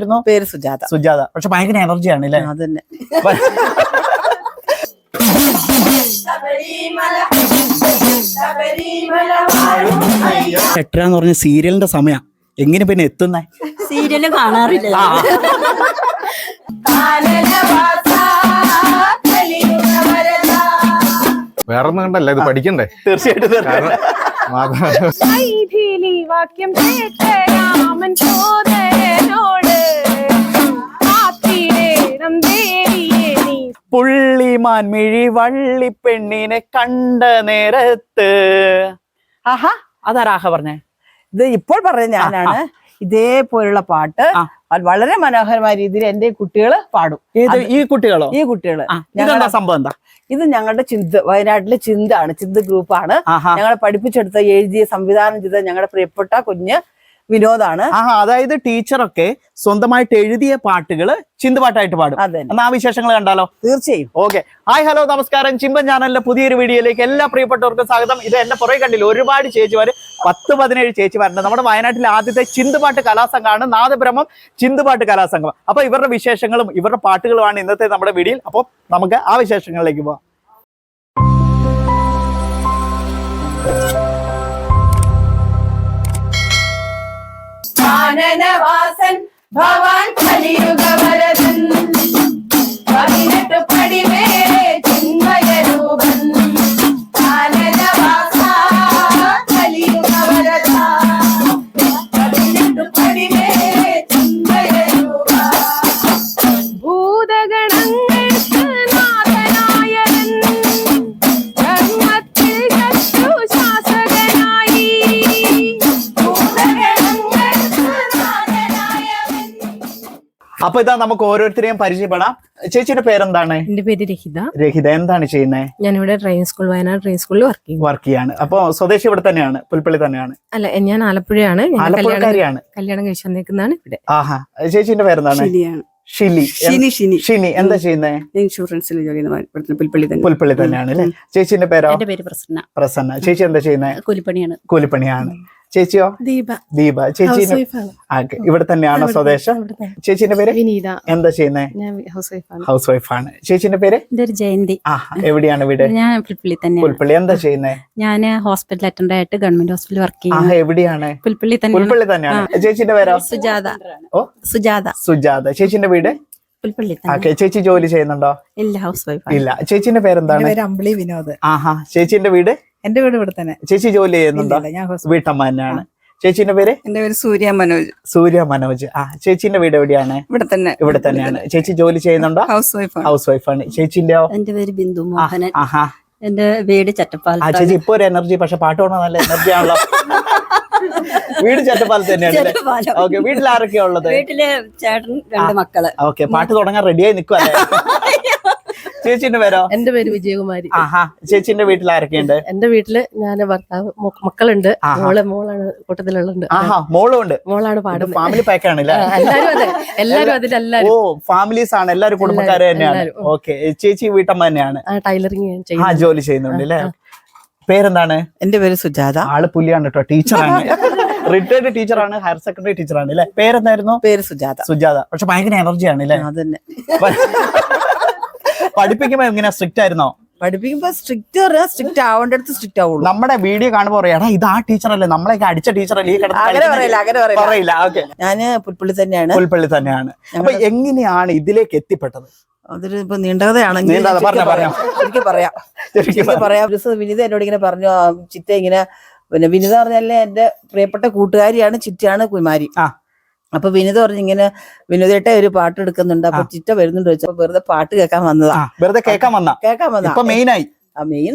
ആയിരുന്നു. പേര് സുജാത. സുജാത. പക്ഷെ ഭയങ്കര എനർജിയാണ് അല്ലേ? അതന്നെ. എട്ടര എന്ന് പറഞ്ഞ സീരിയലിന്റെ സമയം. എങ്ങനെ പിന്നെ എത്തുന്നേ? സീരിയൽ കാണാറില്ല. വേറെ വേറൊന്നും കണ്ടല്ല ഇത് പഠിക്കണ്ടേ? തീർച്ചയായിട്ടും വാക്യം കേട്ട രാമൻ സോദരനോട് പുള്ളിമാൻ മിഴി വള്ളി പെണ്ണിനെ കണ്ട നേരത്ത്. ആഹാ അതാരാഹ പറഞ്ഞേ. ഇത് ഇപ്പോൾ പറഞ്ഞ ഞാനാണ്. ഇതേപോലുള്ള പാട്ട് വളരെ മനോഹരമായ രീതിയിൽ എന്റെ കുട്ടികൾ പാടും. ഈ കുട്ടികളോ? ഈ കുട്ടികൾ. ഞങ്ങളുടെ സംഭവം എന്താ? ഇത് ഞങ്ങളുടെ ചിന്ത വയനാട്ടിലെ ചിന്താണ് ചിന്ത ഗ്രൂപ്പാണ്. ഞങ്ങളെ പഠിപ്പിച്ചെടുത്ത എഴുതിയ സംവിധാനം ചെയ്ത ഞങ്ങളുടെ പ്രിയപ്പെട്ട കുഞ്ഞ് വിനോദാണ്. ആഹാ അതായത് ടീച്ചറൊക്കെ സ്വന്തമായിട്ട് എഴുതിയ പാട്ടുകൾ ചിന്തുപാട്ടായിട്ട് പാടും. അതെ എന്നാ ആ വിശേഷങ്ങൾ കണ്ടാലോ? തീർച്ചയായും. ഓക്കെ. ഹായ് ഹലോ നമസ്കാരം. ചിമ്പൻ ചാനലിന്റെ പുതിയൊരു വീഡിയോയിലേക്ക് എല്ലാ പ്രിയപ്പെട്ടവർക്കും സ്വാഗതം. ഇത് എന്റെ പുറകെ കണ്ടില്ല. ഒരുപാട് ചേച്ചിമാര് പത്ത് പതിനേഴ് ചേച്ചിമാരുണ്ട്. നമ്മുടെ വയനാട്ടിലെ ആദ്യത്തെ ചിന്തുപാട്ട് കലാസംഘമാണ് നാദബ്രഹ്മം ചിന്തുപാട്ട് കലാസംഘം. അപ്പൊ ഇവരുടെ വിശേഷങ്ങളും ഇവരുടെ പാട്ടുകളുമാണ് ഇന്നത്തെ നമ്മുടെ വീഡിയോയിൽ. അപ്പോൾ നമുക്ക് ആ വിശേഷങ്ങളിലേക്ക് പോവാം. കാനനവാസൻ ഭവാൻ കലിയുഗവരതൻ പതിനെട്ട് പടിമേലെ അപ്പൊ ഇതാ നമുക്ക് ഓരോരുത്തരെയും പരിചയപ്പെടാം. ചേച്ചിയുടെ പേരെന്താണ്? എന്റെ പേര് രഹിത. രഹിത എന്താണ് ചെയ്യുന്നത് ഞാനിവിടെ ഡ്രൈവിംഗ് സ്കൂൾ വയനാട് ഡ്രൈവിംഗ് സ്കൂളിൽ വർക്ക് ചെയ്യുന്നു. വർക്ക് ചെയ്യാണ്. അപ്പൊ സ്വദേശി ഇവിടെ തന്നെയാണ് പുൽപ്പള്ളി തന്നെയാണ്. അല്ല ഞാൻ ആലപ്പുഴയാണ്. ആലപ്പുഴക്കാരിയാണ്. കല്യാണം കഴിച്ചു വന്നേക്കുന്നതാണ് ഇവിടെ. ആഹാ. ചേച്ചിന്റെ പേരെന്താണ്? ഷിനി ഷിനി. ഷിനി എന്താ ചെയ്യുന്നേ? ഇൻഷുറൻസിൽ ജോലി പുൽപ്പള്ളി തന്നെ. പുൽപ്പള്ളി തന്നെയാണ് അല്ലേ? ചേച്ചിന്റെ പേരോ? എന്റെ പേര് പ്രസന്ന. പ്രസന്ന. ചേച്ചി എന്താ ചെയ്യുന്നത് കൂലിപ്പണിയാണ്. കൂലിപ്പണിയാണ്. ചേച്ചിയോ? ദീപ. ദീപ. ചേച്ചി. ഇവിടെ തന്നെയാണോ സ്വദേശം? ചേച്ചിന്റെ പേര്? വിനീത. എന്താ ചെയ്യുന്നത് ഞാൻ ഹൗസ് വൈഫാണ് ഹൗസ് വൈഫാണ് ചേച്ചിന്റെ പേര്? ജയന്തി. ആ എവിടെയാണ് വീട്? ഞാൻ പുൽപ്പള്ളി തന്നെ പുൽപ്പള്ളി. എന്താ ചെയ്യുന്നത് ഞാൻ ഹോസ്പിറ്റൽ അറ്റൻഡ് ആയിട്ട് ഗവൺമെന്റ് ഹോസ്പിറ്റലിൽ വർക്ക് ആ ചെയ്യുന്നു എവിടെയാണ്? പുൽപ്പള്ളി തന്നെ പുൽപ്പള്ളി തന്നെയാണ്. ചേച്ചിന്റെ പേരോ? സുജാത. ഓ? സുജാത. സുജാത. ചേച്ചിന്റെ വീട്? പുൽപ്പള്ളി ചേച്ചി ജോലി ചെയ്യുന്നുണ്ടോ? ഇല്ല ഹൗസ് വൈഫ് ഇല്ല. ചേച്ചിന്റെ പേരെന്താണ്? പേര് അമ്പിളി വിനോദ്. ആഹാ. ചേച്ചിന്റെ വീട്? എന്റെ വീട് ഇവിടെ തന്നെ. ചേച്ചി ജോലി ചെയ്യുന്നുണ്ടോ? ഞാൻ ഹോസ്- വീട്ടമ്മ തന്നെയാണ് ചേച്ചിന്റെ പേര്? എന്റെ പേര് സൂര്യ മനോജ്. സൂര്യ മനോജ്. ആ ചേച്ചിന്റെ വീട് എവിടെയാണ്? ഇവിടെ തന്നെ. ഇവിടെ തന്നെയാണ്. ചേച്ചി ജോലി ചെയ്യുന്നുണ്ടോ? ഹൗസ് വൈഫ് ഹൗസ് വൈഫാണ് ചേച്ചിന്റെ എന്റെ പേര് ബിന്ദു മോഹനൻ. ആഹാ. എന്റെ വീട് ആ ചട്ടപ്പാലത്താണ് ചേച്ചി ഇപ്പൊ ഒരു എനർജി പക്ഷെ പാട്ട് പോണ നല്ല എനർജി ആണല്ലോ. വീട് ചട്ടപ്പാലത്ത് തന്നെയാണ്. ഓക്കെ വീട്ടിൽ ആരൊക്കെയാ ഉള്ളത്? വീട്ടിൽ ചേട്ടൻ രണ്ട് മക്കൾ. ഓക്കെ പാട്ട് തുടങ്ങാൻ റെഡിയായി നിൽക്കുവല്ലേ ചേച്ചിന്റെ പേരോ? എന്റെ പേര് വിജയകുമാരി. ആഹാ ചേച്ചിന്റെ വീട്ടിൽ ആരൊക്കെയുണ്ട്? എന്റെ വീട്ടിൽ ഞാൻ ഭർത്താവ് മക്കളുണ്ട്. മോളെ മോൾ മോളാണ് കൂട്ടത്തിലുള്ളത്. ആഹാ മോളും ഉണ്ട്. മോളാണ് പാടും ഫാമിലി പാക്ക് ആണല്ലേ എല്ലാരും അതെ. എല്ലാരും ഓ ഫാമിലീസ് ആണ്. എല്ലാരും കുടുംബക്കാരെ തന്നെയാണ്. ഓക്കെ. ചേച്ചി വീട്ടമ്മ തന്നെയാണ്. ആ ടൈലറിങ് ആ ജോലി ചെയ്യുന്നുണ്ട് അല്ലേ? പേരെന്താണ്? എന്റെ പേര് സുജാത. ആൾ പുലിയാണ് കേട്ടോ ടീച്ചറാണ്. റിട്ടയർഡ് ടീച്ചറാണ് ഹയർ സെക്കൻഡറി ടീച്ചറാണ് അല്ലേ? പേരെന്തായിരുന്നു? പേര് സുജാത. സുജാത. പക്ഷെ ഭയങ്കര എനർജിയാണ് അല്ലേ? അതന്നെ. പഠിപ്പിക്കുമ്പോ എങ്ങനെയാ? സ്ട്രിക്റ്റ് ആയിരുന്നോ? പഠിപ്പിക്കുമ്പോ സ്ട്രിക്റ്റ് പറയാ സ്ട്രിക്റ്റ് ആവേണ്ടടുത്ത് സ്ട്രിക്റ്റ് ആവുള്ളൂ. നമ്മുടെ വീഡിയോ കാണുമ്പോ പറയാം എടാ ഇത് ആ ടീച്ചർ അല്ലേ നമ്മളെയൊക്കെ അടിച്ച ടീച്ചറല്ലേ ഈ പറയില്ല കളിക്കുന്നത്?" പറയില്ല പറയില്ല. ഓക്കെ ഞാൻ പുൽപ്പള്ളി തന്നെയാണ്. പുൽപ്പള്ളി തന്നെയാണ്. അപ്പൊ എങ്ങനെയാണ് ഇതിലേക്ക് എത്തിപ്പെട്ടത്? അതൊരു ഇപ്പൊ നീണ്ടകഥയാണെങ്കിൽ. എനിക്ക് പറയാം. പറയാം. ഒരു ദിവസം വിനിത എന്നോട് ഇങ്ങനെ പറഞ്ഞു ചിറ്റ ഇങ്ങനെ പിന്നെ വിനിത പറഞ്ഞാലേ എന്റെ പ്രിയപ്പെട്ട കൂട്ടുകാരിയാണ് ചിറ്റയാണ് കുമാരി. അപ്പൊ വിനുത പറഞ്ഞു ഇങ്ങനെ വിനോദേട്ട ഒരു പാട്ട് എടുക്കുന്നുണ്ട്. അപ്പൊ ചിറ്റ വരുന്നുണ്ട് ചോദിച്ചപ്പോ വെറുതെ പാട്ട് കേൾക്കാൻ വന്നതാ. വെറുതെ കേൾക്കാൻ വന്ന. കേൾക്കാൻ വന്ന. മെയിനായി. മെയിൻ ആയി ആ, മെയിൻ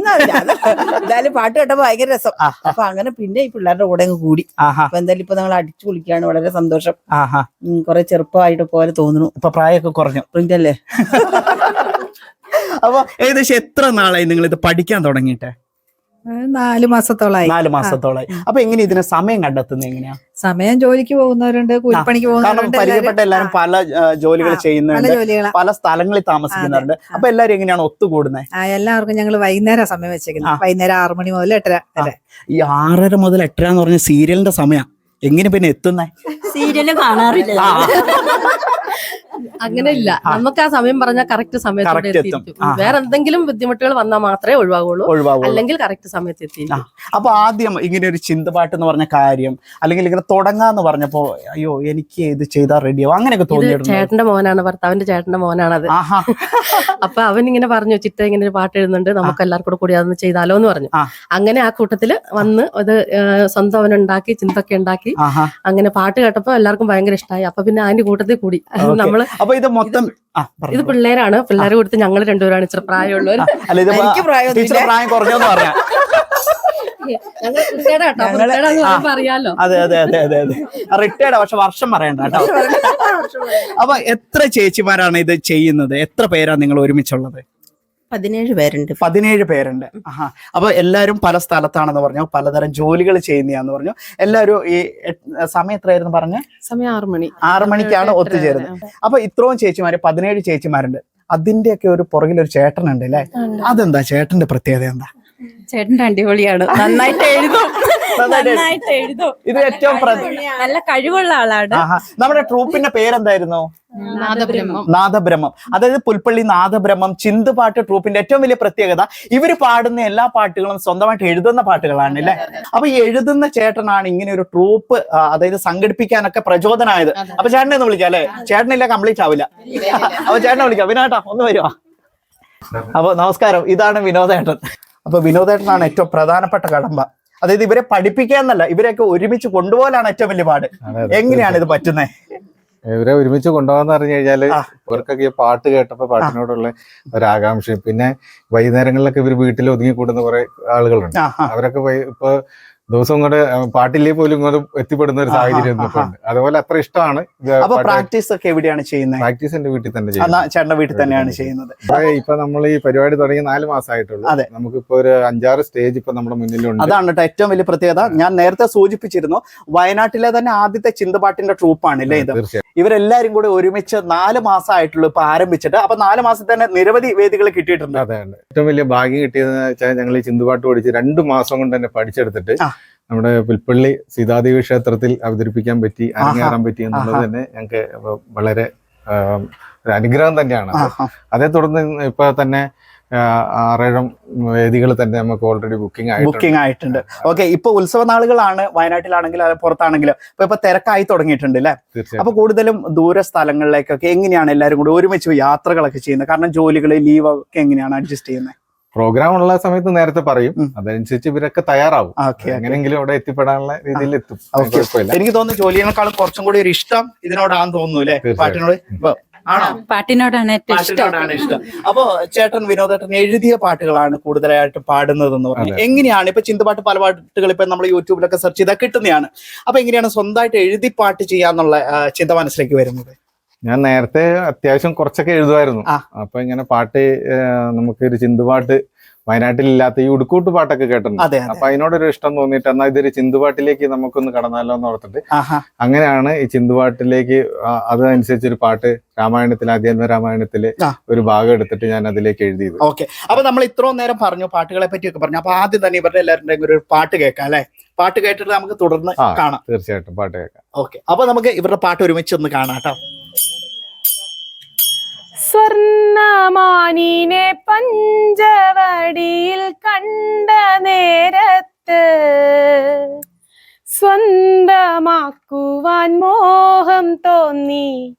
എന്തായാലും പാട്ട് കേട്ടപ്പോ ഭയങ്കര രസം. അപ്പൊ അങ്ങനെ പിന്നെ ഈ പിള്ളേരുടെ കൂടെ അങ്ങ് കൂടി. അപ്പൊ എന്തായാലും ഇപ്പൊ ഞങ്ങൾ അടിച്ചു കുളിക്കാണ് വളരെ സന്തോഷം. കുറെ ചെറുപ്പമായിട്ട് പോലെ തോന്നുന്നു. ഇപ്പൊ പ്രായമൊക്കെ കുറഞ്ഞു. അല്ലേ അപ്പൊ ഏകദേശം എത്ര നാളായി നിങ്ങൾ ഇത് പഠിക്കാൻ തുടങ്ങിയിട്ട്? നാല് മാസത്തോളായി. നാല് മാസത്തോളായി. അപ്പൊ എങ്ങനെ ഇതിന് സമയം കണ്ടെത്തുന്നത് എങ്ങനെയാ? സമയം ജോലിക്ക് പോകുന്നവരുണ്ട് കൂലിപ്പണിക്ക് പോകുന്നവരുണ്ട് പരിചയപ്പെട്ട എല്ലാരും പല ജോലികൾ ചെയ്യുന്നുണ്ട് പല സ്ഥലങ്ങളിൽ താമസിക്കുന്നവരുണ്ട്. അപ്പൊ എല്ലാരും എങ്ങനെയാണ് ഒത്തുകൂടുന്നത് ആ, എല്ലാവർക്കും ഞങ്ങൾ വൈകുന്നേരം സമയം. വെച്ചേക്കുന്നത് വൈകുന്നേരം ആറു മണി മുതൽ എട്ടര വരെ. ഈ ആറര മുതൽ എട്ടര എന്ന് പറഞ്ഞ സീരിയലിന്റെ സമയം. എങ്ങനെ പിന്നെ എത്തുന്നേ? സീരിയൽ കാണാറില്ല. ആ, അങ്ങനെ ഇല്ല നമുക്ക് ആ സമയം പറഞ്ഞാൽ കറക്റ്റ് സമയത്ത് എത്തിയിരിക്കും വേറെ എന്തെങ്കിലും ബുദ്ധിമുട്ടുകൾ വന്നാൽ മാത്രമേ ഒഴിവാകുള്ളൂ. അല്ലെങ്കിൽ കറക്റ്റ് സമയത്ത് എത്തി. എത്തിയിരിക്കും അപ്പൊ ആദ്യം ഇങ്ങനെ ഒരു ചിന്തപാട്ട് എന്ന് പറഞ്ഞ കാര്യം അല്ലെങ്കിൽ ഇങ്ങനെ തുടങ്ങാന്ന് പറഞ്ഞപ്പോ അയ്യോ എനിക്ക് ഇത് ചെയ്താൽ റെഡിയാവും അങ്ങനെയൊക്കെ തോന്നിയിട്ടുണ്ട്. ചേട്ടന്റെ മോനാണ് ഭർത്താവിന്റെ ചേട്ടന്റെ മോനാണത്. അത് അപ്പൊ അവൻ ഇങ്ങനെ പറഞ്ഞു ചിറ്റ ഇങ്ങനെ ഒരു പാട്ട് എഴുതുന്നുണ്ട് നമുക്ക് എല്ലാവർക്കും കൂടി അതൊന്ന് ചെയ്താലോ എന്ന് പറഞ്ഞു. അങ്ങനെ ആ കൂട്ടത്തിൽ വന്ന് അത് സ്വന്തം അവൻ ഉണ്ടാക്കി. ചിന്തൊക്കെ ഉണ്ടാക്കി അങ്ങനെ പാട്ട് കേട്ടപ്പോ എല്ലാവർക്കും ഭയങ്കര ഇഷ്ടമായി അപ്പൊ പിന്നെ അതിന്റെ കൂട്ടത്തിൽ കൂടി. Okay. നമ്മൾ അപ്പൊ ഇത് മൊത്തം. ഇത് പിള്ളേരാണ്. പിള്ളേരെ കൊടുത്ത് ഞങ്ങൾ രണ്ടുപേരാണ്. ഇച്ചിരി പ്രായമുള്ളവർ പ്രായം കുറഞ്ഞെന്ന് പറഞ്ഞ. അതെ അതെ അതെ അതെ അതെ. റിട്ടയർഡ് പക്ഷെ വർഷം പറയണ്ട കേട്ടോ. അപ്പൊ എത്ര ചേച്ചിമാരാണ് ഇത് ചെയ്യുന്നത്? എത്ര പേരാണ് നിങ്ങൾ ഒരുമിച്ചുള്ളത്? പതിനേഴ് പേരുണ്ട് പതിനേഴ് പേരുണ്ട്. ആഹാ. അപ്പൊ എല്ലാരും പല സ്ഥലത്താണെന്ന് പറഞ്ഞു. പലതരം ജോലികൾ ചെയ്യുന്നതാന്ന് പറഞ്ഞു. എല്ലാവരും ഈ സമയം എത്രയായിരുന്നു പറഞ്ഞ? സമയം ആറു മണി. ആറു മണിക്കാണ് ഒത്തുചേരുന്നത്. അപ്പൊ ഇത്രയും ചേച്ചിമാര് പതിനേഴ് ചേച്ചിമാരുണ്ട്. അതിന്റെയൊക്കെ ഒരു പുറകിൽ ഒരു ചേട്ടനുണ്ട് അല്ലേ? അതെന്താ? ചേട്ടന്റെ പ്രത്യേകത എന്താ? ചേട്ടന്റെ അടിപൊളിയാണ്. നന്നായിട്ട് എഴുതും. നന്നായിട്ട് എഴുതും. നന്നായിട്ട് ഇത് ഏറ്റവും നല്ല കഴിവുള്ള ആളാണ്. നമ്മുടെ ട്രൂപ്പിന്റെ പേരെന്തായിരുന്നു? നാദബ്രഹ്മം. നാദബ്രഹ്മം. അതായത് പുൽപ്പള്ളി നാദബ്രഹ്മം ചിന്തുപാട്ട് ട്രൂപ്പിന്റെ ഏറ്റവും വലിയ പ്രത്യേകത. ഇവർ പാടുന്ന എല്ലാ പാട്ടുകളും സ്വന്തമായിട്ട് എഴുതുന്ന പാട്ടുകളാണ് അല്ലേ? അപ്പൊ ഈ എഴുതുന്ന ചേട്ടനാണ് ഇങ്ങനെ ഒരു ട്രൂപ്പ് അതായത് സംഘടിപ്പിക്കാനൊക്കെ പ്രചോദനമായത് അപ്പൊ ചേട്ടനെ ഒന്ന് വിളിക്കാം അല്ലെ? ചേട്ടനില്ല കംപ്ലീറ്റ് ആവില്ല. അപ്പൊ ചേട്ടനെ വിളിക്കാം. വിനോട്ടാ ഒന്ന് വരുവാ. അപ്പൊ നമസ്കാരം. ഇതാണ് വിനോദേട്ടൻ. അപ്പൊ വിനോദേട്ടനാണ് ഏറ്റവും പ്രധാനപ്പെട്ട കടമ്പ. അതായത് ഇവരെ പഠിപ്പിക്കുക എന്നല്ല ഇവരെയൊക്കെ ഒരുമിച്ച് കൊണ്ടുപോകാനാണ് ഏറ്റവും വലിയ പാട്. എങ്ങനെയാണ് ഇത് പറ്റുന്നത് ഇവരെ ഒരുമിച്ച് കൊണ്ടുപോകാന്ന് പറഞ്ഞു കഴിഞ്ഞാൽ ഇവർക്കൊക്കെ ഈ പാട്ട് കേട്ടപ്പോ പാട്ടിനോടുള്ള ഒരാകാംക്ഷയും പിന്നെ വൈകുന്നേരങ്ങളിലൊക്കെ ഇവർ വീട്ടിൽ ഒതുങ്ങി കൂടുന്ന കുറെ ആളുകളുണ്ട്. അവരൊക്കെ ഇപ്പൊ ദിവസം കൊണ്ട് പാട്ടില്ലേ പോലും ഇങ്ങോട്ട് എത്തിപ്പെടുന്ന ഒരു സാഹചര്യം അതുപോലെ അത്ര ഇഷ്ടമാണ് അപ്പൊ പ്രാക്ടീസ് ഒക്കെ എവിടെയാണ് ചെയ്യുന്നത്? പ്രാക്ടീസ് എന്റെ വീട്ടിൽ തന്നെ ചേട്ടന്റെ വീട്ടിൽ തന്നെയാണ് ചെയ്യുന്നത്. ഇപ്പൊ നമ്മൾ ഈ പരിപാടി തുടങ്ങി നാല് മാസമായിട്ടുള്ളൂ. അതെ. നമുക്കിപ്പോ ഒരു അഞ്ചാറ് സ്റ്റേജ് ഇപ്പൊ നമ്മുടെ മുന്നിലുണ്ട്. അതാണ് കേട്ടോ ഏറ്റവും വലിയ പ്രത്യേകത. ഞാൻ നേരത്തെ സൂചിപ്പിച്ചിരുന്നു വയനാട്ടിലെ തന്നെ ആദ്യത്തെ ചിന്തപാട്ടിന്റെ ട്രൂപ്പാണ് അല്ലേ ഇത്? ഇവരെല്ലാരും കൂടെ ഒരുമിച്ച് നാല് മാസമായിട്ടുള്ളൂ ഇപ്പൊ ആരംഭിച്ചിട്ട്. അപ്പൊ നാല് മാസത്തിൽ തന്നെ നിരവധി വേദികൾ കിട്ടിയിട്ടുണ്ട്. അതെ അതെ. ഏറ്റവും വലിയ ഭാഗ്യം കിട്ടിയതെന്ന് വെച്ചാൽ ഞങ്ങൾ ഈ ചിന്തുപാട്ട് പഠിച്ച് രണ്ട് മാസം കൊണ്ട് തന്നെ പഠിച്ചെടുത്തിട്ട് നമ്മുടെ പുൽപ്പള്ളി സീതാദേവി ക്ഷേത്രത്തിൽ അവതരിപ്പിക്കാൻ പറ്റി അറിയാൻ അരങ്ങേറാൻ പറ്റി എന്നുള്ളത് തന്നെ ഞങ്ങൾക്ക് വളരെ ഒരു അനുഗ്രഹം തന്നെയാണ്. അത്. തുടർന്ന് ഇപ്പൊ തന്നെ ആറേഴം വേദികൾ തന്നെ നമുക്ക് ഓൾറെഡി ബുക്കിംഗ് ആയിട്ടുണ്ട്. ബുക്കിംഗ് ആയിട്ടുണ്ട്. ഓക്കെ ഇപ്പൊ ഉത്സവ നാളുകളാണ് വയനാട്ടിലാണെങ്കിലും അത് പുറത്താണെങ്കിലും. ഇപ്പൊ ഇപ്പൊ തിരക്കായി തുടങ്ങിയിട്ടുണ്ട് അല്ലെ അപ്പൊ കൂടുതലും ദൂര സ്ഥലങ്ങളിലേക്കൊക്കെ എങ്ങനെയാണ് എല്ലാവരും കൂടി ഒരുമിച്ച് യാത്രകളൊക്കെ ചെയ്യുന്നത്? കാരണം ജോലികൾ ലീവ് ഒക്കെ എങ്ങനെയാണ് അഡ്ജസ്റ്റ് ചെയ്യുന്നത്? പ്രോഗ്രാം ഉള്ള സമയത്ത് നേരത്തെ പറയും. അതനുസരിച്ച് ഇവരൊക്കെ തയ്യാറാവും. എങ്ങനെങ്കിലും എങ്ങനെയെങ്കിലും അവിടെ എത്തിപ്പെടാനുള്ള രീതിയിൽ എത്തും. എനിക്ക് തോന്നുന്നു ജോലിയേക്കാളും കുറച്ചും കൂടി ഒരു ഇഷ്ടം ഇതിനോടാന്ന് തോന്നുന്നു അല്ലെ. പാട്ടിനോട്. ആണോ? പാട്ടിനോടാണ് ഇഷ്ടം. പാട്ടിനോടാണ് ഇഷ്ടം. അപ്പൊ ചേട്ടൻ വിനോദേട്ടൻ എഴുതിയ പാട്ടുകളാണ് കൂടുതലായിട്ട് പാടുന്നത് എന്ന് പറഞ്ഞാൽ എങ്ങനെയാണ്? ഇപ്പൊ ചിന്തപാട്ട് പല പാട്ടുകൾ ഇപ്പൊ നമ്മൾ യൂട്യൂബിലൊക്കെ സെർച്ച് ചെയ്താൽ കിട്ടുന്നതാണ്. അപ്പൊ എങ്ങനെയാണ് സ്വന്തമായിട്ട് എഴുതി പാട്ട് ചെയ്യാന്നുള്ള ചിന്ത മനസ്സിലേക്ക് വരുന്നത്? ഞാൻ നേരത്തെ അത്യാവശ്യം കുറച്ചൊക്കെ എഴുതുമായിരുന്നു. അപ്പൊ ഇങ്ങനെ പാട്ട് നമുക്ക് ഒരു ചിന്തുപാട്ട് വയനാട്ടിൽ ഇല്ലാത്ത ഈ ഉടുക്കൂട്ട് പാട്ടൊക്കെ കേട്ടിട്ടുണ്ട്. അപ്പൊ അതിനോടൊരു ഇഷ്ടം തോന്നിയിട്ട് എന്നാൽ ഇതൊരു ചിന്തുപാട്ടിലേക്ക് നമുക്കൊന്ന് കടന്നാലോ എന്ന് ഓർത്തിട്ട് അങ്ങനെയാണ് ഈ ചിന്തുപാട്ടിലേക്ക് അതനുസരിച്ച് ഒരു പാട്ട് രാമായണത്തിൽ ആധ്യാത്മ രാമായണത്തിൽ ഒരു ഭാഗം എടുത്തിട്ട് ഞാൻ അതിലേക്ക് എഴുതിയത്. ഓക്കെ. അപ്പൊ നമ്മൾ ഇത്രയും നേരം പറഞ്ഞു പാട്ടുകളെ പറ്റിയൊക്കെ പറഞ്ഞു. അപ്പൊ ആദ്യം തന്നെ ഇവരുടെ എല്ലാവരുടെയും ഒരു പാട്ട് കേൾക്കാം അല്ലെ? പാട്ട് കേട്ടിട്ട് നമുക്ക് തുടർന്ന് കാണാം. തീർച്ചയായിട്ടും പാട്ട് കേൾക്കാം. ഓക്കെ. അപ്പൊ നമുക്ക് ഇവരുടെ പാട്ട് ഒരുമിച്ച് ഒന്ന് കാണാം കേട്ടോ. സ്വർണമാനിനെ പഞ്ചവടിയിൽ കണ്ട നേരത്ത് സ്വന്തമാക്കുവാൻ മോഹം തോന്നി.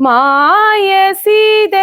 മായ സീതയ്ക്ക്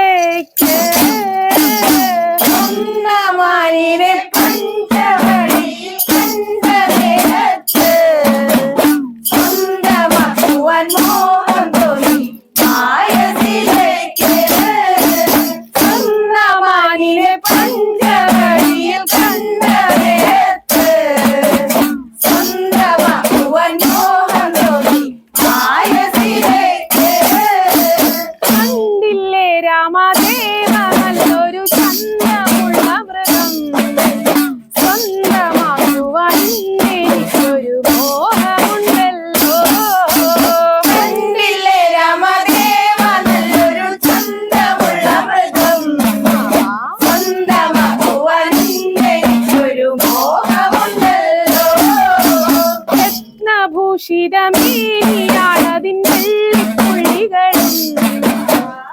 ഉഷിരമേയാളതിന്നുള്ളികളും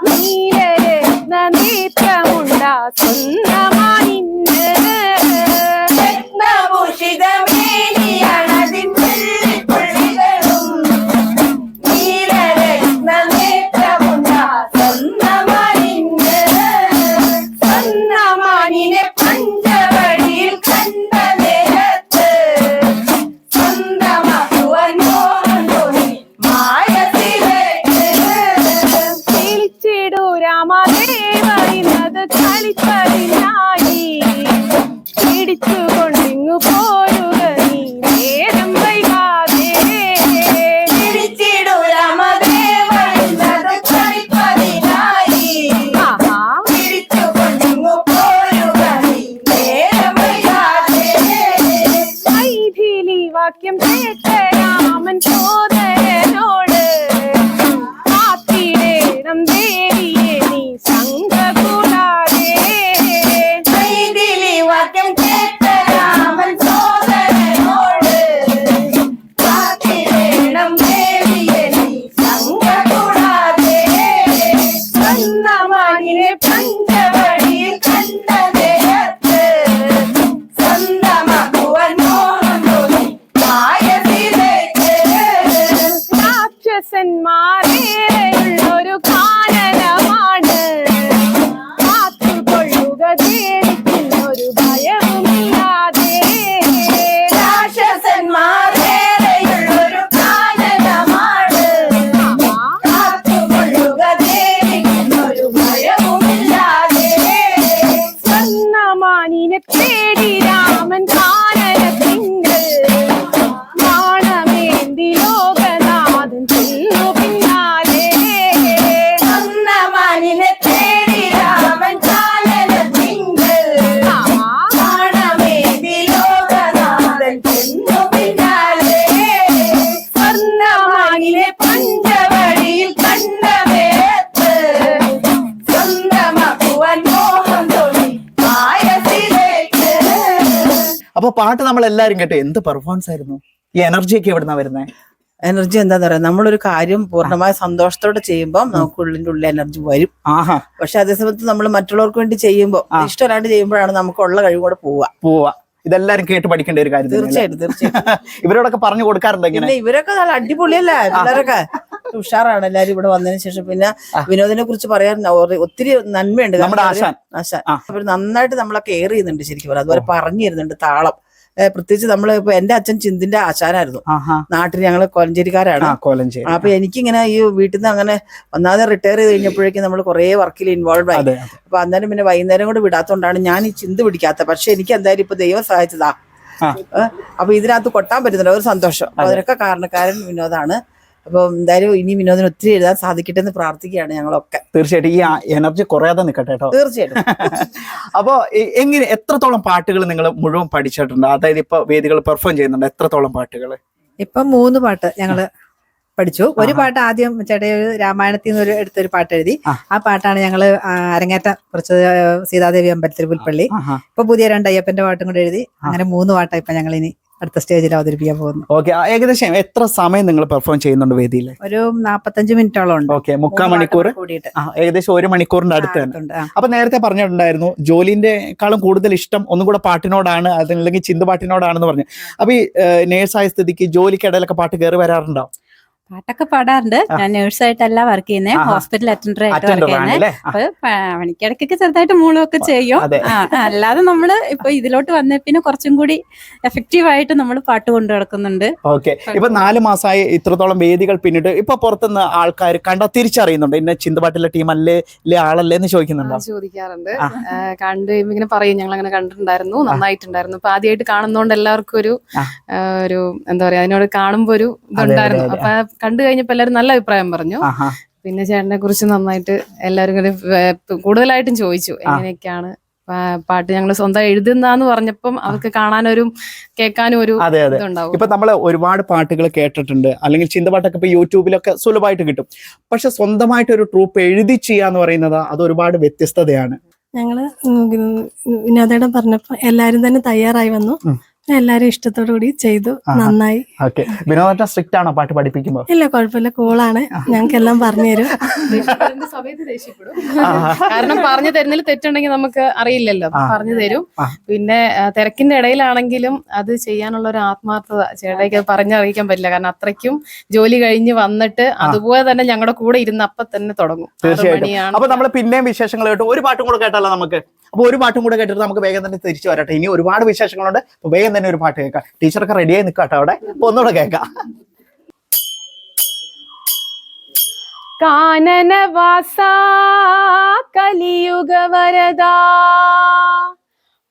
നീലരത്ന നേത്രമുണ്ടാ സ്വന്തമായി പാട്ട് നമ്മൾ എല്ലാരും കേട്ടോ. എന്ത് പെർഫോമൻസ് ആയിരുന്നു? ഈ എനർജി ഒക്കെ എവിടുന്നാ വരുന്നത് എനർജി എന്താന്ന് പറയാ നമ്മളൊരു കാര്യം പൂർണമായ സന്തോഷത്തോടെ ചെയ്യുമ്പോൾ നമുക്ക് ഉള്ളിന്റെ ഉള്ളിൽ എനർജി വരും. പക്ഷെ അതേസമയത്ത് നമ്മൾ മറ്റുള്ളവർക്ക് വേണ്ടി ചെയ്യുമ്പോൾ. ഇഷ്ടമല്ലാണ്ട് ചെയ്യുമ്പോഴാണ് നമുക്ക് ഉള്ള കഴിവ് കൂടെ പോവുക. പോവാ ഇതെല്ലാരും കേട്ട് പഠിക്കേണ്ട ഒരു കാര്യം? തീർച്ചയായിട്ടും തീർച്ചയായിട്ടും. ഇവരോടൊക്കെ പറഞ്ഞു കൊടുക്കാറുണ്ട് ഇങ്ങനെ? ഇവരൊക്കെ നല്ല അടിപൊളിയല്ലേ? പിള്ളേരൊക്കെ. ഉഷാറാണ്. എല്ലാരും ഇവിടെ വന്നതിന് ശേഷം. പിന്നെ വിനോദിനെ കുറിച്ച് പറയാൻ ഒത്തിരി നന്മയുണ്ട്. നമ്മുടെ ആശാൻ. ആശാൻ. ആ. നന്നായിട്ട് നമ്മളെ കെയർ ചെയ്യുന്നുണ്ട് ശരിക്കും പറയാം അതുപോലെ പറഞ്ഞു തരുന്നുണ്ട് താളം. പ്രത്യേകിച്ച് നമ്മൾ ഇപ്പൊ എന്റെ അച്ഛൻ ചിന്തിന്റെ ആശാനായിരുന്നു. നാട്ടിൽ ഞങ്ങൾ കൊലഞ്ചേരിക്കാരാണ്. അപ്പൊ എനിക്കിങ്ങനെ ഈ വീട്ടിൽ നിന്ന് അങ്ങനെ ഒന്നാമതെ റിട്ടയർ ചെയ്ത് കഴിഞ്ഞപ്പോഴേക്കും നമ്മൾ കുറെ വർക്കിൽ ഇൻവോൾവ് ആയി. അപ്പൊ അന്നേരം പിന്നെ വൈകുന്നേരം കൂടെ വിടാത്തോണ്ടാണ് ഞാൻ ഈ ചിന്ത പിടിക്കാത്ത പക്ഷെ എനിക്ക് എന്തായാലും ഇപ്പൊ ദൈവം സഹായിച്ചതാ. അപ്പൊ ഇതിനകത്ത് കൊട്ടാൻ പറ്റുന്നില്ല ഒരു സന്തോഷം. അപ്പൊ അതിനൊക്കെ കാരണക്കാരൻ വിനോദാണ്. അപ്പൊ എന്തായാലും ഇനി വിനോദിന് ഒത്തിരി എഴുതാൻ സാധിക്കട്ടെ എന്ന് പ്രാർത്ഥിക്കുകയാണ് ഞങ്ങളൊക്കെ. തീർച്ചയായിട്ടും ഈ എനർജി കുറയാതെ നിൽക്കട്ടെ കേട്ടോ. തീർച്ചയായിട്ടും. അപ്പോൾ എങ്ങനെ എത്രത്തോളം പാട്ടുകൾ നിങ്ങൾ മുഴുവൻ പഠിച്ചിട്ടുണ്ട്? അതായത് ഇപ്പൊ വേദികൾ പെർഫോം ചെയ്യുന്നുണ്ട്. എത്രത്തോളം പാട്ടുകൾ ഇപ്പം മൂന്ന് പാട്ട് ഞങ്ങൾ പഠിച്ചു. ഒരു. പാട്ട് ആദ്യം ചേട്ടൻ രാമായണത്തിൽ നിന്ന് ഒരു എടുത്തൊരു പാട്ട് എഴുതി. ആ. പാട്ടാണ് ഞങ്ങൾ ആ, അരങ്ങേറ്റം കുറച്ച് സീതാദേവി അമ്പലത്തിൽ പുൽപ്പള്ളി. ഇപ്പൊ പുതിയ രണ്ട് അയ്യപ്പന്റെ പാട്ടും കൂടെ എഴുതി. അങ്ങനെ മൂന്ന് പാട്ടാണ് ഇപ്പൊ ഞങ്ങൾ ഇനി അടുത്ത സ്റ്റേജിൽ അവതരിപ്പിക്കാൻ പോകുന്നു. ഓക്കെ ഏകദേശം എത്ര സമയം നിങ്ങൾ പെർഫോം ചെയ്യുന്നുണ്ട് വേദിയിൽ ഒരു നാപ്പത്തഞ്ച് മിനിറ്റോളം ഉണ്ട്. ഓക്കെ മുക്കാൽ മണിക്കൂർ കൂടിയിട്ട്. ഏകദേശം ഒരു മണിക്കൂറിന്റെ അടുത്ത് അപ്പൊ നേരത്തെ പറഞ്ഞിട്ടുണ്ടായിരുന്നു ജോലിന്റെക്കാളും കൂടുതൽ ഇഷ്ടം ഒന്നും കൂടെ പാട്ടിനോടാണ് അതല്ലെങ്കിൽ ചിന്തുപാട്ടിനോടാണെന്ന് പറഞ്ഞു. അപ്പൊ ഈ നേഴ്സായ സ്ഥിതിക്ക് ജോലിക്കിടയിലൊക്കെ പാട്ട് കയറി വരാറുണ്ടോ? പാട്ടൊക്കെ പാടാറുണ്ട്. ഞാൻ നേഴ്സായിട്ടല്ല വർക്ക് ചെയ്യുന്നത് ഹോസ്പിറ്റൽ അറ്റൻഡർ ആയിട്ട് വർക്ക് ചെയ്യുന്നത് അപ്പൊ പണിക്കിടക്കൊക്കെ ചെറുതായിട്ട് മൂളൊക്കെ ചെയ്യും. അല്ലാതെ നമ്മൾ ഇപ്പൊ ഇതിലോട്ട് വന്ന പിന്നെ കുറച്ചും കൂടി എഫക്റ്റീവ് ആയിട്ട് നമ്മൾ പാട്ട് കൊണ്ടു നടക്കുന്നുണ്ട്. ഓക്കെ ഇപ്പൊ നാല് മാസമായി ഇത്രത്തോളം വേദികൾ പിന്നിട്ട് ഇപ്പൊ പുറത്തുനിന്ന് ആൾക്കാർ കണ്ട തിരിച്ചറിയുന്നുണ്ട്? ഇന്ന ചിന്തപാട്ടിലെ ടീം അല്ലേ ഇല്ലേ ആളല്ലേ എന്ന് ചോദിക്കുന്നുണ്ടോ? ചോദിക്കാറുണ്ട്. കണ്ട് ഇങ്ങനെ പറയും ഞങ്ങൾ അങ്ങനെ കണ്ടിട്ടുണ്ടായിരുന്നു നന്നായിട്ടുണ്ടായിരുന്നു. അപ്പൊ ആദ്യമായിട്ട് കാണുന്നോണ്ട് എല്ലാവർക്കും ഒരു ഒരു എന്താ പറയാ അതിനോട് കാണുമ്പോ ഒരു ഇതുണ്ടായിരുന്നു. അപ്പൊ കണ്ടു കഴിഞ്ഞപ്പോ എല്ലാവരും നല്ല അഭിപ്രായം പറഞ്ഞു പിന്നെ ചേട്ടനെ കുറിച്ച് നന്നായിട്ട് എല്ലാവരും കൂടി കൂടുതലായിട്ടും ചോദിച്ചു എങ്ങനെയൊക്കെയാണ് പാട്ട് ഞങ്ങൾ സ്വന്തം എഴുതുന്നാന്ന് പറഞ്ഞപ്പം അവർക്ക് കാണാനൊരു കേൾക്കാനും ഒരു ഇതുണ്ടാവും ഇപ്പൊ നമ്മൾ ഒരുപാട് പാട്ടുകൾ കേട്ടിട്ടുണ്ട് അല്ലെങ്കിൽ ചിന്തപാട്ടൊക്കെ ഇപ്പൊ യൂട്യൂബിലൊക്കെ സുലഭമായിട്ട് കിട്ടും പക്ഷെ സ്വന്തമായിട്ട് ഒരു ട്രൂപ്പ് എഴുതി ചെയ്യാന്ന് പറയുന്നത് അത് ഒരുപാട് വ്യത്യസ്തതയാണ് ഞങ്ങൾ വിനോദേടം പറഞ്ഞപ്പോ എല്ലാരും തന്നെ തയ്യാറായി വന്നു. എല്ലാരും ഇഷ്ടത്തോടു കൂടി ചെയ്തു. നന്നായി. ഓക്കെ. വിനോദ സ്ട്രിക്റ്റ് ആണോ പാട്ട് പഠിപ്പിക്കുമ്പോൾ ഇല്ല കുഴപ്പമില്ല. കൂളാണ് ഞങ്ങൾക്കെല്ലാം പറഞ്ഞു തരും. ദേഷ്യപ്പെടുന്ന സമയത്ത് ദേഷ്യപ്പെടും? കാരണം പറഞ്ഞു തരുന്നതിൽ തെറ്റുണ്ടെങ്കിൽ നമുക്ക് അറിയില്ലല്ലോ. പറഞ്ഞു തരും. പിന്നെ തിരക്കിന്റെ ഇടയിലാണെങ്കിലും അത് ചെയ്യാനുള്ള ഒരു ആത്മാർത്ഥത ചേട്ടയ്ക്ക് അത് പറഞ്ഞറിയിക്കാൻ പറ്റില്ല. കാരണം അത്രയ്ക്കും ജോലി കഴിഞ്ഞ് വന്നിട്ട് അതുപോലെ തന്നെ ഞങ്ങളുടെ കൂടെ ഇരുന്ന് അപ്പൊ തന്നെ തുടങ്ങും. തീർച്ചയായിട്ടും. അപ്പൊ നമ്മൾ പിന്നെയും വിശേഷങ്ങൾ കേട്ടു. ഒരു പാട്ടും കൂടെ കേട്ടല്ലോ നമുക്ക്? അപ്പൊ ഒരു പാട്ടും കൂടെ കേട്ടിട്ട് നമുക്ക് വേഗം തന്നെ തിരിച്ചു വരട്ടെ. ഇനി ഒരുപാട് വിശേഷങ്ങളുണ്ട്. അപ്പൊ വേഗം തന്നെ ഒരു പാട്ട് കേൾക്കാം. ടീച്ചറൊക്കെ റെഡിയായി നിൽക്കാട്ടോ അവിടെ? അപ്പൊ ഒന്നുകൂടെ കേൾക്കാം. കാനനവാസ കലിയുഗ വരദാ.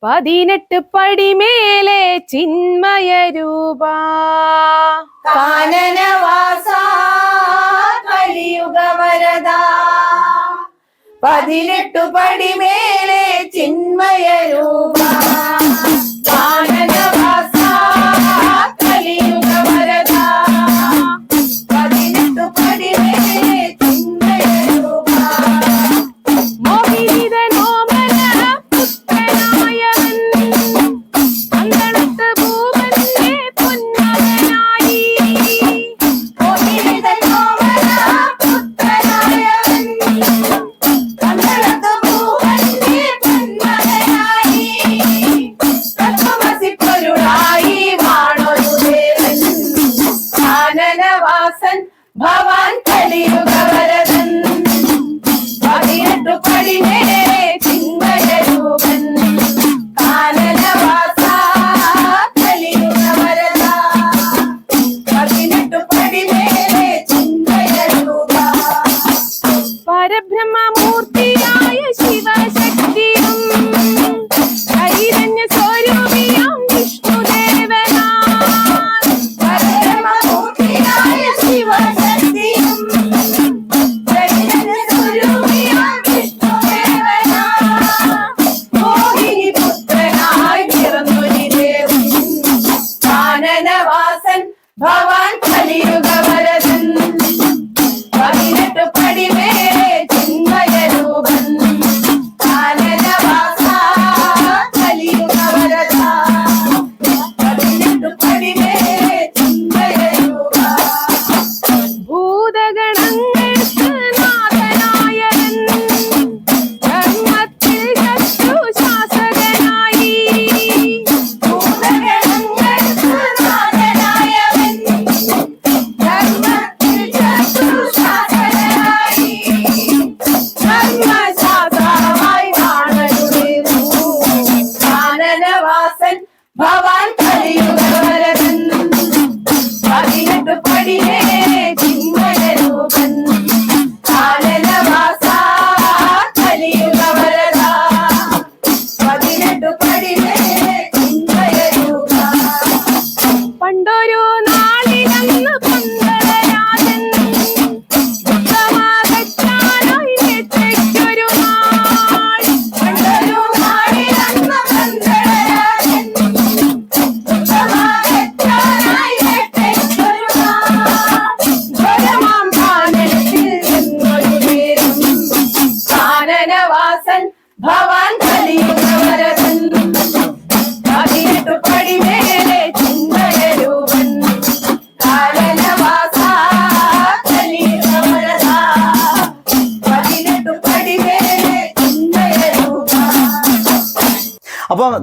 പതിനെട്ട് പടിമേലെ ചിന്മയ രൂപ. കാനനവാസ കലിയുഗ വരദാ. പതിനെട്ടു പടിമേലെ ചിന്മയ രൂപ. ഭവാൻ കലിയുഗവരതൻ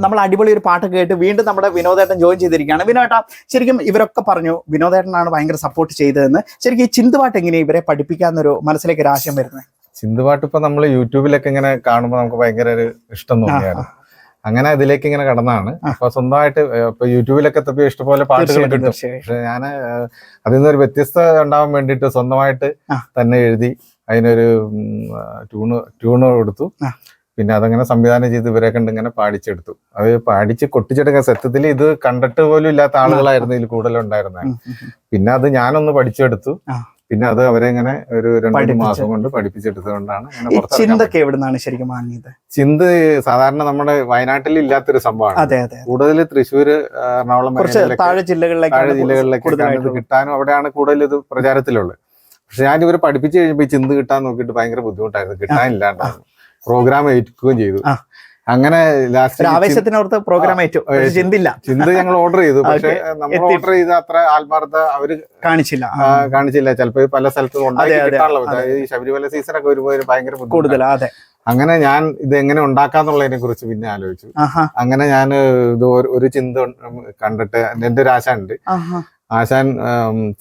നമ്മൾ അടിപൊളി ഒരു പാട്ട് കേട്ട് വീണ്ടും നമ്മുടെ വിനോദേട്ടൻ ജോയിൻ ചെയ്തിരിക്കുകയാണ്. വിനോദേട്ടാ ശരിക്കും ഇവരൊക്കെ പറഞ്ഞു വിനോദേട്ടനാണ് ഭയങ്കര സപ്പോർട്ട് ചെയ്തതെന്ന്. ശരിക്കും ഈ ചിന്തുപാട്ട് എങ്ങനെയാ ഇവരെ പഠിപ്പിക്കാന്നൊരു മനസ്സിലേക്ക് ഒരു ആശയം വരുന്നത്? ചിന്തുപാട്ട് ഇപ്പൊ നമ്മൾ യൂട്യൂബിലൊക്കെ ഇങ്ങനെ കാണുമ്പോൾ നമുക്ക് ഭയങ്കര ഒരു ഇഷ്ടം തോന്നിയാണ് അങ്ങനെ ഇതിലേക്ക് ഇങ്ങനെ കടന്നാണ്. അപ്പൊ സ്വന്തമായിട്ട് ഇപ്പൊ യൂട്യൂബിലൊക്കെ എത്തപ്പോ ഇഷ്ടപോലെ പാട്ടുകൾ കിട്ടും. പക്ഷെ ഞാൻ അതിൽ നിന്നൊരു വ്യത്യസ്ത ഉണ്ടാവാൻ വേണ്ടിയിട്ട് സ്വന്തമായിട്ട് തന്നെ എഴുതി അതിനൊരു ട്യൂണ് ട്യൂണ് കൊടുത്തു. പിന്നെ അതങ്ങനെ സംവിധാനം ചെയ്ത് ഇവരെ കണ്ട് ഇങ്ങനെ പാടിച്ചെടുത്തു. അത് പാടിച്ച് കൊട്ടിച്ചെടുക്കാൻ സത്യത്തിൽ ഇത് കണ്ടിട്ട് പോലും ഇല്ലാത്ത ആളുകളായിരുന്നു ഇതിൽ കൂടുതലുണ്ടായിരുന്നത്. പിന്നെ അത് ഞാനൊന്ന് പഠിച്ചെടുത്തു. പിന്നെ അത് അവരെ ഇങ്ങനെ ഒരു രണ്ടു മാസം കൊണ്ട് പഠിപ്പിച്ചെടുത്തുകൊണ്ടാണ് കൊണ്ടാണ് ചിന്തൊക്കെ എവിടുന്നാണ് ശരിക്കും വാങ്ങിയത് ചിന്ത് സാധാരണ നമ്മുടെ വയനാട്ടിൽ ഇല്ലാത്തൊരു സംഭവമാണ്. കൂടുതൽ തൃശ്ശൂർ എറണാകുളം താഴെ ജില്ലകളിലേക്ക് ഇത് കിട്ടാനും അവിടെയാണ് കൂടുതൽ ഇത് പ്രചാരത്തിലുള്ളത്. പക്ഷെ ഞാൻ പഠിപ്പിച്ചു കഴിഞ്ഞപ്പോൾ ചിന്ത് കിട്ടാൻ നോക്കിയിട്ട് ഭയങ്കര ബുദ്ധിമുട്ടായിരുന്നു. കിട്ടാനില്ലാണ്ടായിരുന്നു. പ്രോഗ്രാം ഏറ്റെടുക്കുകയും ചെയ്തു. അങ്ങനെ ലാസ്റ്റ് പ്രോഗ്രാം ഏറ്റു. ചിന്തില്ല. ചിന്ത ഞങ്ങൾ ഓർഡർ ചെയ്തു. പക്ഷെ നമ്മൾ ഓർഡർ ചെയ്ത അത്ര ആത്മാർത്ഥ അവർ കാണിച്ചില്ല. കാണിച്ചില്ല. ചിലപ്പോ പല സ്ഥലത്തും ഉണ്ടാക്കി അതെ, അതെ, കിട്ടാനുള്ള അതെ. ഈ ശബരിമല സീസൺ ഒക്കെ വരുമ്പോൾ ഭയങ്കര ബുദ്ധിമുട്ടാണ്. അതെ. അങ്ങനെ ഞാൻ ഇത് എങ്ങനെ ഉണ്ടാക്കാന്നുള്ളതിനെ കുറിച്ച് പിന്നെ ആലോചിച്ചു. അങ്ങനെ ഞാൻ ഇത് ഒരു- ചിന്ത കണ്ടിട്ട് എന്റെ ഒരു ആശ ഉണ്ട്. ആശാൻ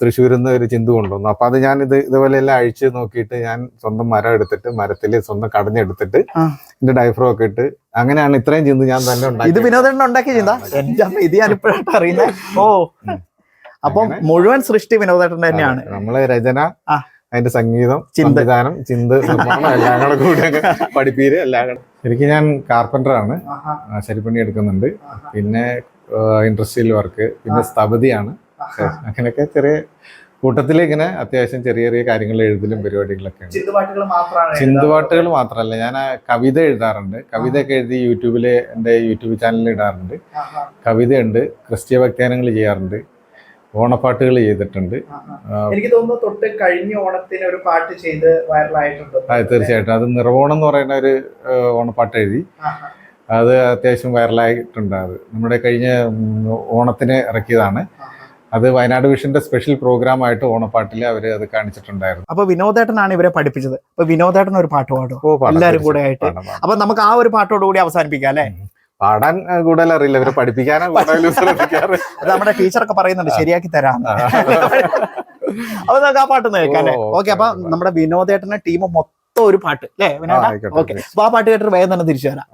തൃശ്ശൂരിൽ നിന്ന് ഒരു ചിന്ത കൊണ്ടുവന്നു. അപ്പൊ അത് ഞാൻ ഇത് ഇതുപോലെ എല്ലാം അഴിച്ചു നോക്കിയിട്ട് ഞാൻ സ്വന്തം മരം എടുത്തിട്ട് മരത്തിൽ സ്വന്തം കടഞ്ഞെടുത്തിട്ട്. എന്റെ ഡൈഫ്രോ ഒക്കെ ഇട്ട് അങ്ങനെയാണ് ഇത്രയും ചിന്ത ഞാൻ തന്നെ ഇത് ഉണ്ടാക്കി വിനോദേട്ടൻ ഉണ്ടാക്കിയ ചിന്ത? എന്റെ അമ്മ ഇത് ഞാനിപ്പോഴാണ് അറിയുന്നത് ഓ. അപ്പം മുഴുവൻ സൃഷ്ടി വിനോദേട്ടൻ തന്നെയാണ്. നമ്മളെ രചന. അതിന്റെ സംഗീതം ചിന്ത. സംവിധാനം ചിന്ത നിർമ്മാണം എല്ലാം കൂടെ പഠിപ്പീര് എല്ലാം കൂടെ. ശരിക്കും ഞാൻ കാർപ്പന്റർ ആണ്. ശരിപ്പണി എടുക്കുന്നുണ്ട്. പിന്നെ ഇൻഡസ്ട്രിയൽ വർക്ക് പിന്നെ സ്ഥപതിയാണ്. അങ്ങനെയൊക്കെ ചെറിയ കൂട്ടത്തിൽ ഇങ്ങനെ അത്യാവശ്യം ചെറിയ ചെറിയ കാര്യങ്ങൾ എഴുതലും പരിപാടികളൊക്കെ ഉണ്ട്. ചിന്തുപാട്ടുകൾ മാത്രമല്ല ഞാൻ കവിത എഴുതാറുണ്ട്. കവിതയൊക്കെ എഴുതി യൂട്യൂബിൽ എന്റെ യൂട്യൂബ് ചാനലിൽ ഇടാറുണ്ട്. കവിതയുണ്ട് ക്രിസ്തീയ വ്യാഖ്യാനങ്ങൾ ചെയ്യാറുണ്ട് ഓണപ്പാട്ടുകൾ ചെയ്തിട്ടുണ്ട്. എനിക്ക് തോന്നുന്നു തൊട്ട് കഴിഞ്ഞ ഓണത്തിന് ഒരു പാട്ട് ചെയ്ത് വൈറലായിട്ടുണ്ട് ആ, തീർച്ചയായിട്ടും. അത് നിർവോണം എന്ന് പറയുന്ന ഒരു ഓണപ്പാട്ട് എഴുതി. അത് അത്യാവശ്യം വൈറലായിട്ടുണ്ട് അത്. നമ്മുടെ കഴിഞ്ഞ ഓണത്തിന് ഇറക്കിയതാണ്. അത് വയനാട് വിഷന്റെ സ്പെഷ്യൽ പ്രോഗ്രാം ആയിട്ട് ഓണപ്പാട്ടിൽ അവർ അത് കാണിച്ചിട്ടുണ്ടായിരുന്നു. അപ്പൊ വിനോദേട്ടനാണ് ഇവരെ പഠിപ്പിച്ചത്. അപ്പൊ വിനോദേട്ടൻ ഒരു പാട്ട് പാടും? ഓ, എല്ലാവരും കൂടെ ആയിട്ട്. അപ്പൊ നമുക്ക് ആ ഒരു പാട്ടോടുകൂടി അവസാനിപ്പിക്കാം അല്ലെ? പാടാൻ കൂടുതൽ അറിയില്ല. ഇവരെ പഠിപ്പിക്കാനാണ് കൂടുതൽ അത് നമ്മുടെ ടീച്ചറൊക്കെ പറയുന്നുണ്ട് ശരിയാക്കി തരാം. അപ്പൊ നമുക്ക് ആ പാട്ട് കേൾക്കാം അല്ലെ? ഓക്കെ അപ്പൊ നമ്മുടെ വിനോദേട്ടന്റെ ടീം മൊത്തം ഒരു പാട്ട് അല്ലേ വിനോദ? ഓക്കെ. അപ്പൊ ആ പാട്ട് കേട്ടിട്ട് വേഗം തന്നെ തിരിച്ചു വരാം.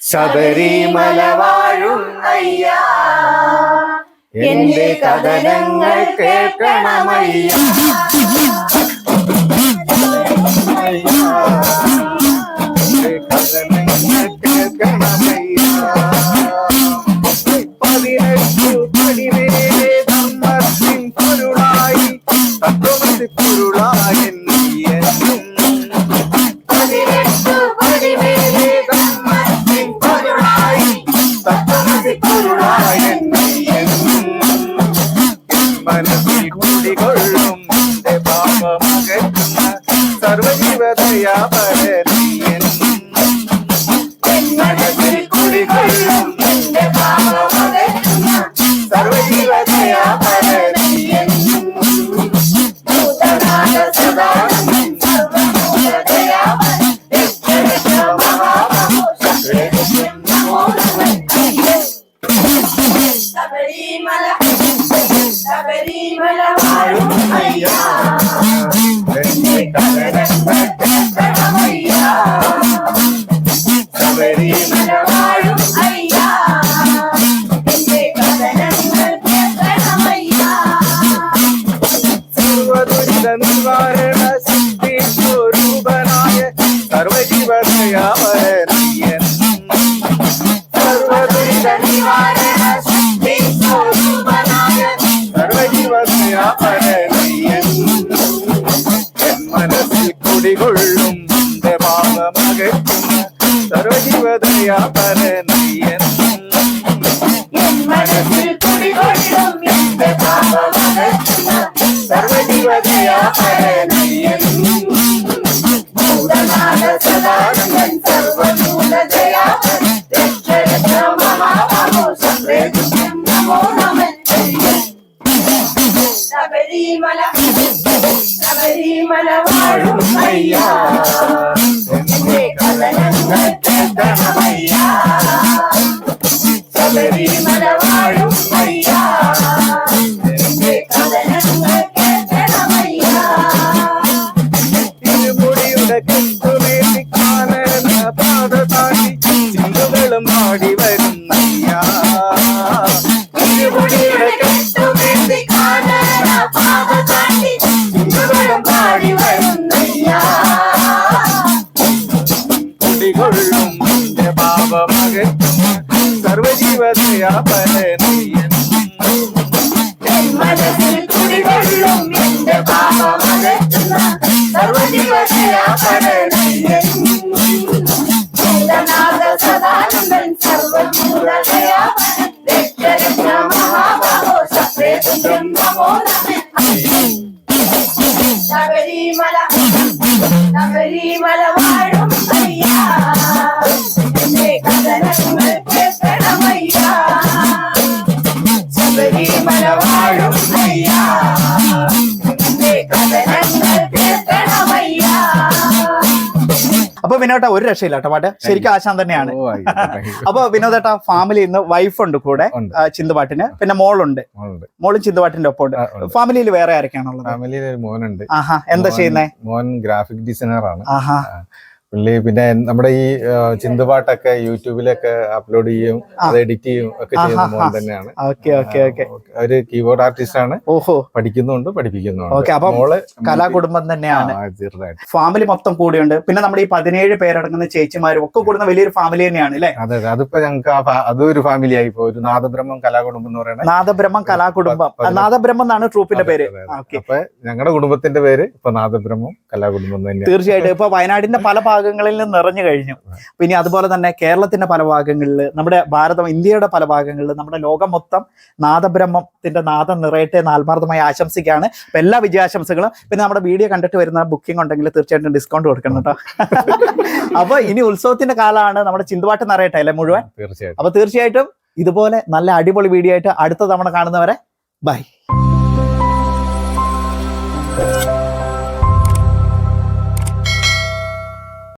ശബരിമല വാഴും അയ്യാ. എന്റെ കഥനങ്ങൾ കേൾക്കണമയ്യ. പതിനെട്ടു കുടികൊള്ളും. പാപമകറ്റുന്ന സർവജീവതയാപരനീയെന്നും സർവജീവദയാപരനീയൻ Yeah. 天把我打。അപ്പൊ ഒരു രക്ഷയില്ല കേട്ടോ പാട്ട്. ശരിക്കും ആശാൻ തന്നെയാണ്. അപ്പൊ വിനോദേട്ടാ ഫാമിലി ഇന്ന് വൈഫ് ഉണ്ട് കൂടെ ചിന്തപാട്ടിന്. പിന്നെ മോളുണ്ട്. മോളും ചിന്തുപാട്ടിന്റെ ഒപ്പം ഉണ്ട്. ഫാമിലിയിൽ വേറെ ആരൊക്കെയാണുള്ളത്? ഫാമിലിയിൽ മോനുണ്ട്. ആഹാ എന്താ ചെയ്യുന്നേ? മോൻ ഗ്രാഫിക് ഡിസൈനർ ആണ്. ആഹാ. പുള്ളി പിന്നെ നമ്മുടെ ഈ ചിന്തുപാട്ടൊക്കെ യൂട്യൂബിലൊക്കെ അപ്ലോഡ് ചെയ്യും അത് എഡിറ്റ് ചെയ്യും ഒക്കെ ചെയ്യുന്ന മോൻ തന്നെയാണ്. ഒരു കീബോർഡ് ആർട്ടിസ്റ്റ് ആണ്. ഓഹോ. പഠിക്കുന്നുണ്ട് പഠിപ്പിക്കുന്നുണ്ട്. മോൾ കലാകുടുംബം തന്നെയാണ്. ഫാമിലി മൊത്തം കൂടിയുണ്ട്. പിന്നെ നമ്മുടെ ഈ പതിനേഴ് പേരടങ്ങുന്ന ചേച്ചിമാരും ഒക്കെ കൂടുന്ന വലിയൊരു ഫാമിലി തന്നെയാണ് അല്ലെ? അതെ അതെ. അതിപ്പോ ഞങ്ങൾക്ക് അതൊരു ഫാമിലി ആയി ഒരു നാദബ്രഹ്മം കലാകുടുംബം എന്ന് പറയുന്നത് നാദബ്രഹ്മം കലാകുടുംബം. നാദബ്രഹ്മം എന്നാണ് ട്രൂപ്പിന്റെ പേര്. അപ്പൊ ഞങ്ങളുടെ കുടുംബത്തിന്റെ പേര് ഇപ്പൊ നാദബ്രഹ്മം കലാകുടുംബം തന്നെയാണ്. തീർച്ചയായിട്ടും. ഇപ്പൊ വയനാടിന്റെ പല ഭാഗങ്ങളിൽ നിന്ന് നിറഞ്ഞു കഴിഞ്ഞു. പിന്നെ അതുപോലെ തന്നെ കേരളത്തിന്റെ പല ഭാഗങ്ങളിൽ നമ്മുടെ ഭാരതം ഇന്ത്യയുടെ പല ഭാഗങ്ങളിൽ നമ്മുടെ ലോകം മൊത്തം നാദബ്രഹ്മത്തിന്റെ നാദം നിറയട്ടെ എന്ന് ആത്മാർത്ഥമായി ആശംസിക്കുകയാണ്. അപ്പൊ എല്ലാ വിജയാശംസകളും. പിന്നെ നമ്മുടെ വീഡിയോ കണ്ടിട്ട് വരുന്ന ബുക്കിംഗ് ഉണ്ടെങ്കിൽ തീർച്ചയായിട്ടും ഡിസ്കൗണ്ട് കൊടുക്കണം കേട്ടോ. അപ്പൊ ഇനി ഉത്സവത്തിന്റെ കാലമാണ് നമ്മുടെ ചിന്തുപാട്ട് നിറയട്ടെ അല്ലെ മുഴുവൻ? തീർച്ചയായിട്ടും. അപ്പൊ തീർച്ചയായിട്ടും ഇതുപോലെ നല്ല അടിപൊളി വീഡിയോ ആയിട്ട് അടുത്ത തവണ കാണുന്നവരെ ബൈ